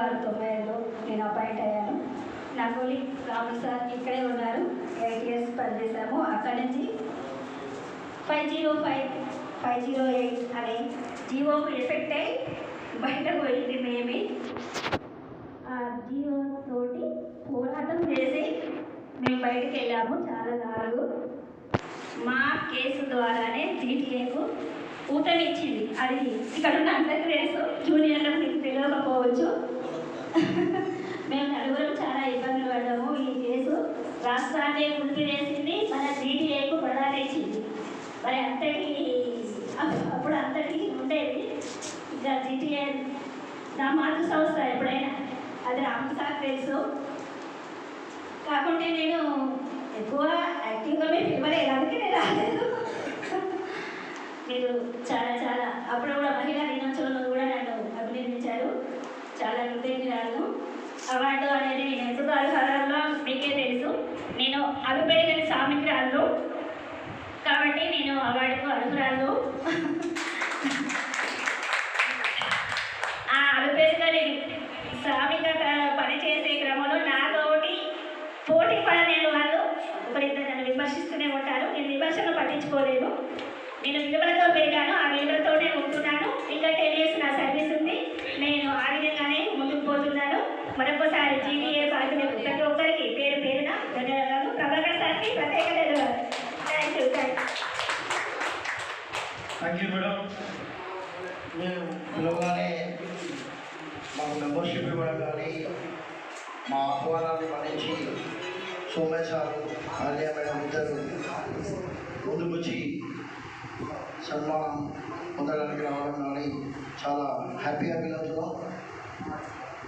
ఆరు తొంభై ఐదులో నేను అపాయింట్ అయ్యాను. నా కొలీగ్ రాములు సార్ ఇక్కడే ఉన్నారు. ఎయిట్ ఇయర్స్ పనిచేశాము. అక్కడి నుంచి five zero five five zero eight అనే జియోకు ఎఫెక్ట్ అయ్యి బయటకు వెళ్ళింది మేమే ఆ జియో తోటి పోరాటం చేసి మేము బయటకు వెళ్ళాము. చాలా నాలుగు. మా కేసు ద్వారానే జీటీఏకు ఊతమిచ్చింది. అది ఇక్కడ ఉన్న అందరికీ తెలుసు జూనియర్లకు మీకు తెలియకపోవచ్చు మేము నలుగురం చాలా ఇబ్బందులు పడ్డాము ఈ కేసు రాష్ట్రాన్ని కుదిపివేసింది మన జీటీఏకు బడాలేసింది మరి అంతటి అప్పుడు అంతటి ఉండేది ఇంకా జీటీఏ నా మాతృ సంస్థ ఎప్పుడైనా. అది రామ్సార్ తెలుసు. కాకుంటే నేను ఎక్కువ యాక్టివ్గా మీరు పిలవలేదు అందుకే నేను రాలేదు. మీరు చాలా చాలా అప్పుడు కూడా మహిళా దినోత్సవంలో కూడా నన్ను అభినందించారు. చాలా కృతజ్ఞతలు అవార్డు అనేది నేను ఎందుకు అర్హరాలో మీకే తెలుసు. నేను అభిపెరిగిన సామిత్రాలు కాబట్టి నేను అవార్డుకు అడుగురాలు ఆ అభిపెరిగిన సామిక పనిచేసే క్రమంలో నాతోటి పోటీ పడలేని వాళ్ళు ఒకరిద్దరు నన్ను విమర్శిస్తూనే ఉంటారు. నేను విమర్శను పట్టించుకోలేదు. నేను విలువలతో పెరిగాను ఆ విలువలతోనే ఉంటున్నాను. ఇంకా టెన్ ఇయర్స్ నా సర్వీస్ ఉంది. నేను ఆ విధంగానే ముందుకు పోతున్నాను. మరొకసారి జీవీఏ బాధ్యులకు ప్రతి ఒక్కరికి ప్రత్యేక ధన్యవాదాలు thank you thank you madam మేము పిలవగానే మాకు మెంబర్షిప్ ఇవ్వడం కానీ మా ఆహ్వానాన్ని మన్నించి సోమయ్య సార్ ఆలియా మేడం ఇద్దరు ముందుకొచ్చి సన్మానం పొందడానికి రావడం కానీ చాలా హ్యాపీగా ఫీల్ అవుతున్నాం